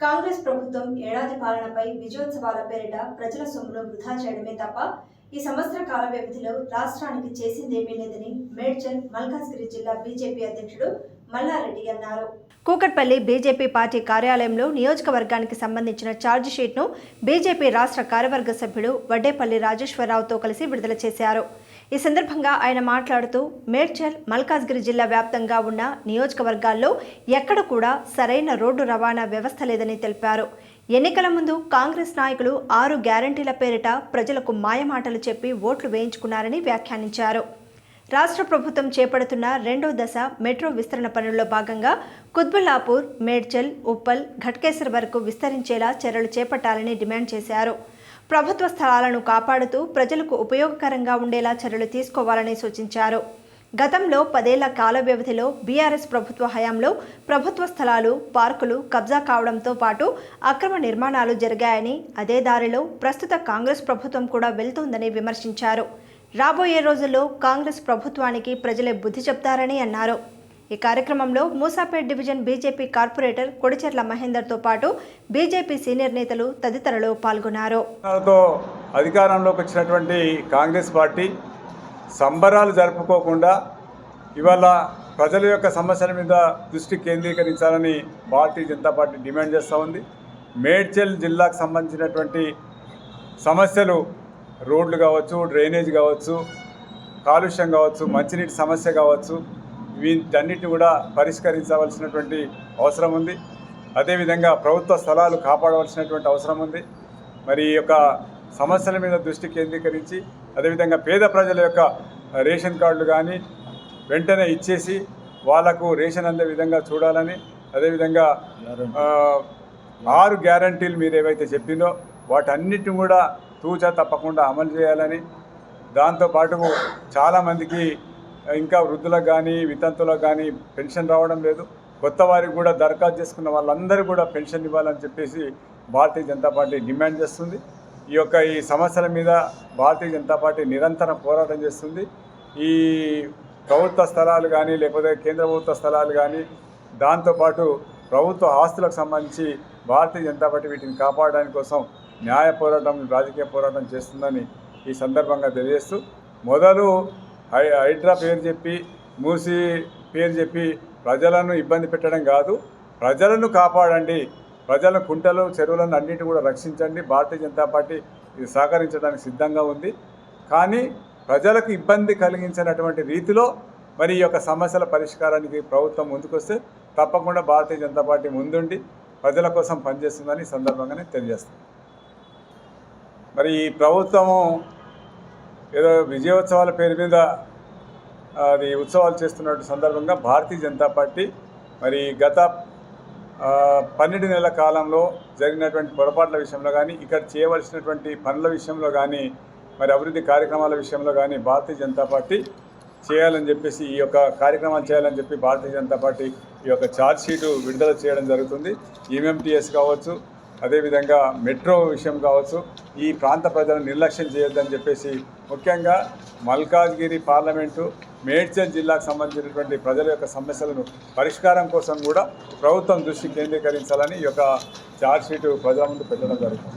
కాంగ్రెస్ ప్రభుత్వం ఏడాది పాలనపై విజయోత్సవాల పేరిట ప్రజల సొమ్మును వృధా చేయడమే తప్ప ఈ సంవత్సర కాల వ్యవధిలో రాష్ట్రానికి చేసిందేమీ లేదని మేడ్చల్ మల్కాజ్గిరి జిల్లా బీజేపీ అధ్యక్షుడు మల్లారెడ్డి అన్నారు. కూకట్పల్లి బీజేపీ పార్టీ కార్యాలయంలో నియోజకవర్గానికి సంబంధించిన ఛార్జ్ షీట్ను బీజేపీ రాష్ట్ర కార్యవర్గ సభ్యుడు వడ్డేపల్లి రాజేశ్వరరావుతో కలిసి విడుదల చేశారు. ఈ సందర్భంగా ఆయన మాట్లాడుతూ మేడ్చల్ మల్కాజ్గిరి జిల్లా వ్యాప్తంగా ఉన్న నియోజకవర్గాల్లో ఎక్కడ కూడా సరైన రోడ్డు రవాణా వ్యవస్థ లేదని తెలిపారు. ఎన్నికల ముందు కాంగ్రెస్ నాయకులు ఆరు గ్యారంటీల పేరిట ప్రజలకు మాయమాటలు చెప్పి ఓట్లు వేయించుకున్నారని వ్యాఖ్యానించారు. రాష్ట్ర ప్రభుత్వం చేపడుతున్న రెండో దశ మెట్రో విస్తరణ పనుల్లో భాగంగా కుత్బుల్లాపూర్ మేడ్చల్ ఉప్పల్ ఘట్కేసర్ వరకు విస్తరించేలా చర్యలు చేపట్టాలని డిమాండ్ చేశారు. ప్రభుత్వ స్థలాలను కాపాడుతూ ప్రజలకు ఉపయోగకరంగా ఉండేలా చర్యలు తీసుకోవాలని సూచించారు. గతంలో పదేళ్ళ కాల వ్యవధిలో బీఆర్ఎస్ ప్రభుత్వ హయాంలో ప్రభుత్వ స్థలాలు పార్కులు కబ్జా కావడంతో పాటు అక్రమ నిర్మాణాలు జరిగాయని అదే దారిలో ప్రస్తుత కాంగ్రెస్ ప్రభుత్వం కూడా వెళ్తోందని విమర్శించారు. రాబోయే రోజుల్లో కాంగ్రెస్ ప్రభుత్వానికి ప్రజలే బుద్ధి చెప్తారని అన్నారు. ఈ కార్యక్రమంలో Moosapet division BJP corporator Kodicherla మహేందర్తో పాటు బీజేపీ సీనియర్ నేతలు తదితరులు పాల్గొన్నారు. అధికారంలోకి వచ్చినటువంటి కాంగ్రెస్ పార్టీ సంబరాలు జరుపుకోకుండా ఇవాళ ప్రజల యొక్క సమస్యల మీద దృష్టి కేంద్రీకరించాలని భారతీయ జనతా పార్టీ డిమాండ్ చేస్తూ ఉంది. మేడ్చల్ జిల్లాకు సంబంధించినటువంటి సమస్యలు రోడ్లు కావచ్చు డ్రైనేజ్ కావచ్చు కాలుష్యం కావచ్చు మంచినీటి సమస్య కావచ్చు వీటన్నిటిని కూడా పరిష్కరించవలసినటువంటి అవసరం ఉంది. అదేవిధంగా ప్రభుత్వ స్థలాలు కాపాడవలసినటువంటి అవసరం ఉంది. మరి ఈ యొక్క సమస్యల మీద దృష్టి కేంద్రీకరించి అదేవిధంగా పేద ప్రజల యొక్క రేషన్ కార్డులు కానీ వెంటనే ఇచ్చేసి వాళ్ళకు రేషన్ అందే విధంగా చూడాలని అదేవిధంగా ఆరు గ్యారంటీలు మీరు ఏవైతే చెప్పిందో వాటన్నిటిని కూడా తూచా తప్పకుండా అమలు చేయాలని దాంతోపాటు చాలామందికి ఇంకా వృద్ధులకు కానీ వితంతులకు కానీ పెన్షన్ రావడం లేదు. కొత్త వారికి కూడా దరఖాస్తు చేసుకున్న వాళ్ళందరూ కూడా పెన్షన్ ఇవ్వాలని చెప్పేసి భారతీయ జనతా పార్టీ డిమాండ్ చేస్తుంది. ఈ యొక్క ఈ సమస్యల మీద భారతీయ జనతా పార్టీ నిరంతరం పోరాటం చేస్తుంది. ఈ ప్రభుత్వ స్థలాలు కానీ లేకపోతే కేంద్ర ప్రభుత్వ స్థలాలు కానీ దాంతోపాటు ప్రభుత్వ ఆస్తులకు సంబంధించి భారతీయ జనతా పార్టీ వీటిని కాపాడడానికి కోసం న్యాయ పోరాటం రాజకీయ పోరాటం చేస్తుందని ఈ సందర్భంగా తెలియజేస్తూ మొదలు హై హైడ్రా పేరు చెప్పి మూసి పేరు చెప్పి ప్రజలను ఇబ్బంది పెట్టడం కాదు. ప్రజలను కాపాడండి. ప్రజల కుంటలు చెరువులను అన్నిటి కూడా రక్షించండి. భారతీయ జనతా పార్టీ ఇది సహకరించడానికి సిద్ధంగా ఉంది. కానీ ప్రజలకు ఇబ్బంది కలిగించినటువంటి రీతిలో మరి ఈ యొక్క సమస్యల పరిష్కారానికి ప్రభుత్వం ముందుకొస్తే తప్పకుండా భారతీయ జనతా పార్టీ ముందుండి ప్రజల కోసం పనిచేస్తుందని సందర్భంగానే తెలియజేస్తుంది మరి ఈ ప్రభుత్వము ఏదో విజయోత్సవాల పేరు మీద అది ఉత్సవాలు చేస్తున్నటువంటి సందర్భంగా భారతీయ జనతా పార్టీ మరి గత పన్నెండు నెలల కాలంలో జరిగినటువంటి పొరపాట్ల విషయంలో కానీ ఇక్కడ చేయవలసినటువంటి పనుల విషయంలో కానీ మరి అభివృద్ధి కార్యక్రమాల విషయంలో కానీ భారతీయ జనతా పార్టీ చేయాలని చెప్పేసి ఈ యొక్క కార్యక్రమాలు చేయాలని చెప్పి భారతీయ జనతా పార్టీ ఈ యొక్క ఛార్జ్ షీటు విడుదల చేయడం జరుగుతుంది. ఈఎంటీఎస్ కావచ్చు అదేవిధంగా మెట్రో విషయం కావచ్చు ఈ ప్రాంత ప్రజలను నిర్లక్ష్యం చేయొద్దని చెప్పేసి ముఖ్యంగా మల్కాజ్గిరి పార్లమెంటు మేడ్చల్ జిల్లాకు సంబంధించినటువంటి ప్రజల యొక్క సమస్యలను పరిష్కారం కోసం కూడా ప్రభుత్వం దృష్టి కేంద్రీకరించాలని ఈ యొక్క ఛార్జ్ షీటు ప్రజల ముందు పెట్టడం జరుగుతుంది.